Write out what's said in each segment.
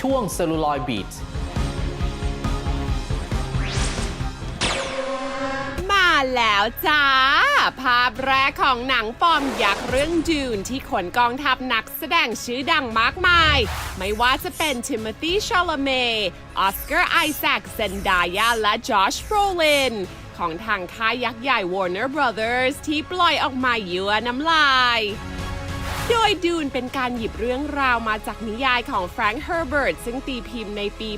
ช่วง Celluloid Beat มาแล้วจ้า ภาพแรกของหนังปอร์มยักษ์เรื่องจูนที่ขนกองทัพนักแสดงชื่อดังมากมาย ไม่ว่าจะเป็นทิม o ธีชาลเมย์ออสการ์ไอแซคเซนดายาและจอชโรลินของทางค่ายยักษ์ใหญ่ Warner Brothers ที่ปล่อยออกมาเยือน้ำลาย โดยดูนเป็นการหยิบเรื่องราวมาจากนิยายของแฟรงค์เฮอร์เบิร์ตซึ่งตีพิมพ์ในปี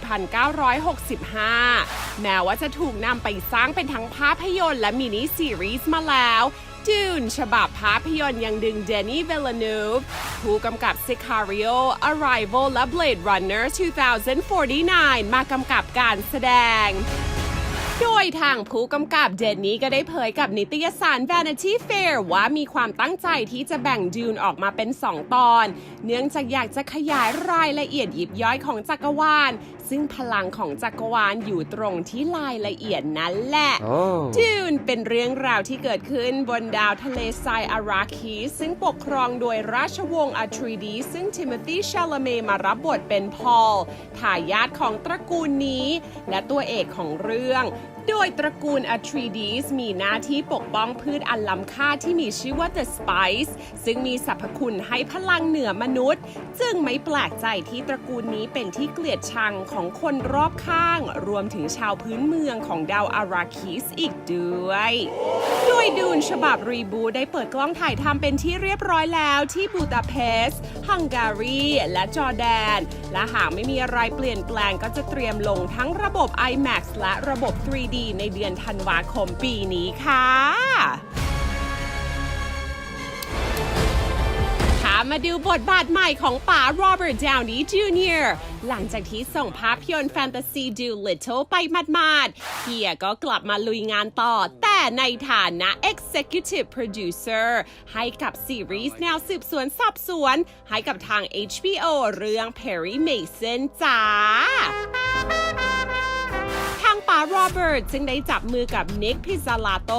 1965 แม้ว่าจะถูกนำไปสร้างเป็นทั้งภาพยนตร์และมินิซีรีส์มาแล้วดูนฉบับภาพยนตร์ยังดึงเดนนี่เวลนูฟผู้กำกับ Sicario Arrival และ Blade Runner 2049 มากำกับการแสดง โดยทางผู้กำกับเดนนี้ก็ได้เผยกับนิตยสาร Vanity Fair ว่ามีความตั้งใจที่จะแบ่งดูนออกมาเป็น 2 ตอน เนื่องจากอยากจะขยายรายละเอียดยิบย่อยของจักรวาล ซึ่งพลังของจักรวาลอยู่ตรงที่รายละเอียดนั่นแหละดูนเป็นเรื่องราวที่เกิดขึ้นบนดาวทะเลทรายอาราคีสซึ่งปกครองโดยราชวงศ์อัทรีดี ซึ่งทิม o ธีชาลเมมารับบทเป็นพอลทายาทของตระกูลนี้ และตัวเอกของเรื่องโดยตระกูลอัทรีดีสมีหน้าที่ปกป้องพืชอันล้ำค่าที่มีชื่อว่า The Spice ซึ่งมีสรรพคุณให้พลังเหนือมนุษย์ จึงไม่แปลกใจที่ตระกูลนี้เป็นที่เกลียดชังขของคนรอบข้าง รวมถึงชาวพื้นเมืองของดาวอาราคิสอีกด้วย โดยดูนฉบับรีบูได้เปิดกล้องถ่ายทำเป็นที่เรียบร้อยแล้วที่บูตาเปสต์ฮังการี และจอร์แดน และหากไม่มีอะไรเปลี่ยนแปลงก็จะเตรียมลงทั้งระบบ IMAX และระบบ 3D ในเดือนธันวาคมปีนี้ค่ะ มาดูบทบาทใหม่ของป๋าโรเบิร์ตดาวนีย์จูเนียร์หลังจากที่ส่งภาพยนตร์แฟนตาซีดูลิตเทิลไปมาดๆเฮียก็กลับมาลุยงานต่อ แต่ในฐานะ Executive Producer ให้กับซีรีส์แนวสืบสวนสอบสวน ให้กับทาง HBO เรื่อง Perry Mason จ้า โรเบิร์ตจึงได้จับมือกับนิกพิซาลาโต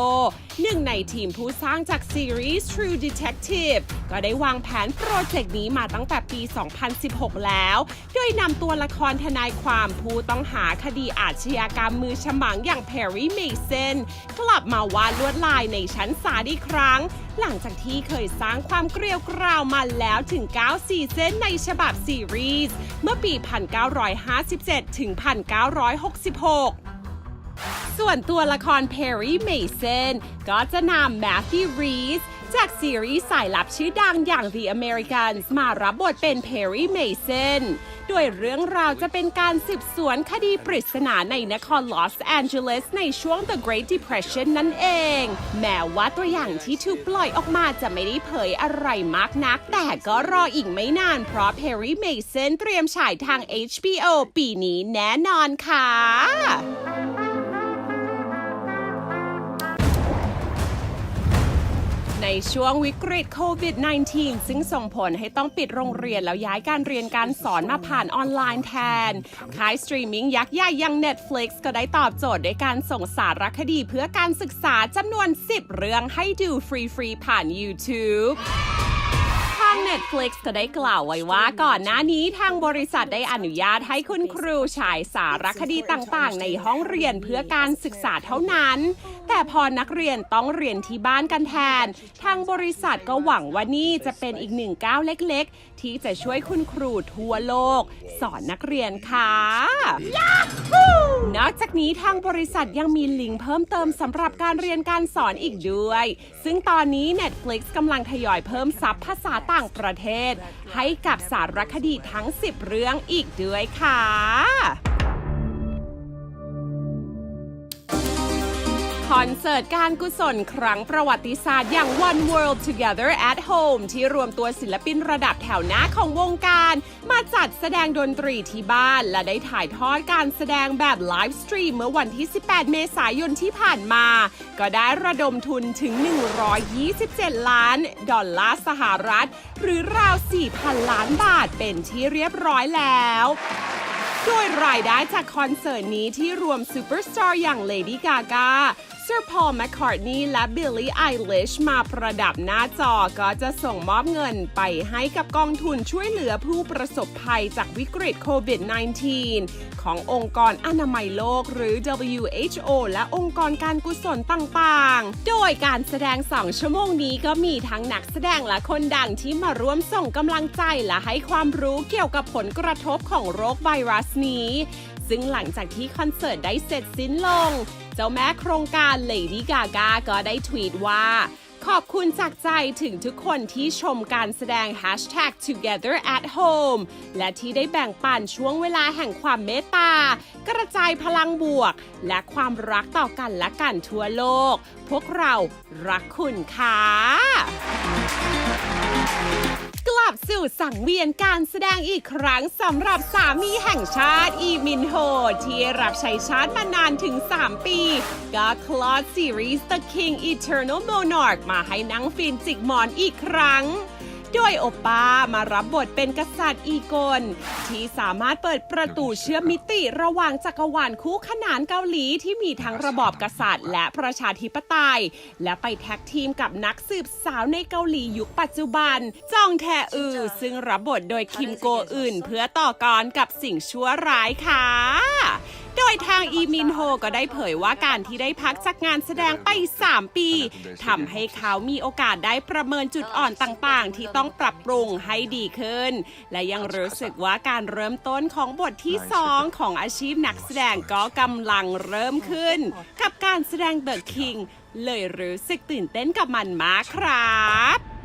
หนึ่งในทีมผู้สร้างจากซีรีส์ True Detective ก็ได้วางแผนโปรเจกต์นี้มาตั้งแต่ปี 2016 แล้ว โดยนำตัวละครทนายความผู้ต้องหาคดีอาชญากรรมมือฉมังอย่าง Perry Mason กลับมาวาดลวดลายในชั้นศาลอีกครั้ง หลังจากที่เคยสร้างความเกลียวกราวมาแล้วถึง 9 ซีซันในฉบับซีรีส์เมื่อปี 1957 ถึง 1966 ส่วนตัวละคร Perry Mason ก็จะนำ Matthew Reese จากซีรีส์สายลับชื่อดังอย่าง The Americans มารับบทเป็น Perry Mason โดยเรื่องราวจะเป็นการสืบสวนคดีปริศนาในนครลอสแอนเจลิสในช่วง The Great Depression นั่นเอง แม้ว่าตัวอย่างที่ถูกปล่อยออกมาจะไม่ได้เผยอะไรมากนัก แต่ก็รออีกไม่นาน เพราะ Perry Mason เตรียมฉายทาง HBO ปีนี้แน่นอนค่ะ ในช่วงวิกฤตโควิด -19 ซึ่งส่งผลให้ต้องปิดโรงเรียนแล้วย้ายการเรียนการสอนมาผ่านออนไลน์แทนค่ายสตรีมมิ่งยักษ์ใหญ่อย่าง Netflix ก็ได้ตอบโจทย์ด้วยการส่งสารคดีเพื่อการศึกษาจำนวน 10 เรื่องให้ดูฟรีๆผ่าน YouTube ทาง Netflix ก็ได้กล่าวไว้ว่าก่อนหน้านี้ทางบริษัทได้อนุญาตให้คุณครูฉายสารคดีต่างๆ ในห้องเรียนเพื่อการศึกษาเท่านั้น แต่พอนักเรียนต้องเรียนที่บ้านกันแทน ทางบริษัทก็หวังว่านี่จะเป็นอีกหนึ่งก้าวเล็กๆ ที่จะช่วยคุณครูทั่วโลก สอนนักเรียนค่ะนอกจากนี้ทางบริษัทยังมีลิงก์เพิ่มเติมสำหรับการเรียนการสอนอีกด้วย ซึ่งตอนนี้ Netflix กำลังทยอยเพิ่มซับภาษาต่างประเทศ ให้กับสารคดีทั้ง 10 เรื่องอีกด้วยค่ะ คอนเสิร์ตการกุศลครั้งประวัติศาสตร์อย่าง One World Together at Home ที่รวมตัวศิลปินระดับแถวหน้าของวงการ มาจัดแสดงดนตรีที่บ้าน และได้ถ่ายทอดการแสดงแบบไลฟ์สตรีมเมื่อวันที่ 18 เมษายนที่ผ่านมา ก็ได้ระดมทุนถึง 127 ล้าน ดอลลาร์สหรัฐ หรือราว 4,000 ล้านบาทเป็นที่เรียบร้อยแล้วโดยรายได้จากคอนเสิร์ตนี้ที่รวมซูเปอร์สตาร์อย่างเลดี้กากา Lady Gaga Sir Paul McCartney และ Billie Eilish มาประดับหน้าจอก็จะส่งมอบเงินไปให้กับกองทุนช่วยเหลือผู้ประสบภัยจากวิกฤตโควิด -19 ขององค์กรอนามัยโลกหรือ WHO และองค์กรการกุศลต่างๆ โดยการแสดง 2 ชั่วโมงนี้ก็มีทั้งนักแสดงและคนดังที่มาร่วมส่งกำลังใจและให้ความรู้เกี่ยวกับผลกระทบของโรคไวรัสนี้ ซึ่งหลังจากที่คอนเสิร์ตได้เสร็จสิ้นลง เจ้าแม่โครงการ Lady Gaga ก็ได้ทวีตว่า ขอบคุณจากใจถึงทุกคนที่ชมการแสดง Hashtag Together at Home และที่ได้แบ่งปันช่วงเวลาแห่งความเมตตา กระจายพลังบวก และความรักต่อกันและกันทั่วโลก พวกเรารักคุณค่ะ สู่สังเวียนการแสดงอีกครั้งสำหรับสามีแห่งชาติอีมินโฮ ที่รับใช้ชาติมานานถึง 3 ปี ก็คลอดซีรีส์ The King Eternal Monarch มาให้นั่งฟินจิกหมอนอีกครั้ง โดยโอป้ามารับบทเป็นกษัตริย์อีกนที่สามารถเปิดประตูเชื่อมมิติระหว่างจักรวาลคู่ขนานเกาหลีที่มีทั้งระบอบกษัตริย์ และประชาธิปไตย และไปแท็กทีมกับนักสืบสาวในเกาหลียุคปัจจุบัน จองแทอือ ซึ่งรับบทโดยคิมโกอื่น เพื่อต่อกรกับสิ่งชั่วร้ายค่ะ โดยทางอีมินโฮก็ได้เผยว่าการที่ได้พักจากงานแสดงไป 3 ปีทำให้เขามีโอกาสได้ประเมินจุดอ่อนต่างๆ ที่ต้องปรับปรุงให้ดีขึ้น และยังรู้สึกว่าการเริ่มต้นของบทที่ 2 ของอาชีพนักแสดงก็กำลังเริ่มขึ้น กับการแสดง The King เลยรู้สึกตื่นเต้นกับมันมากครับ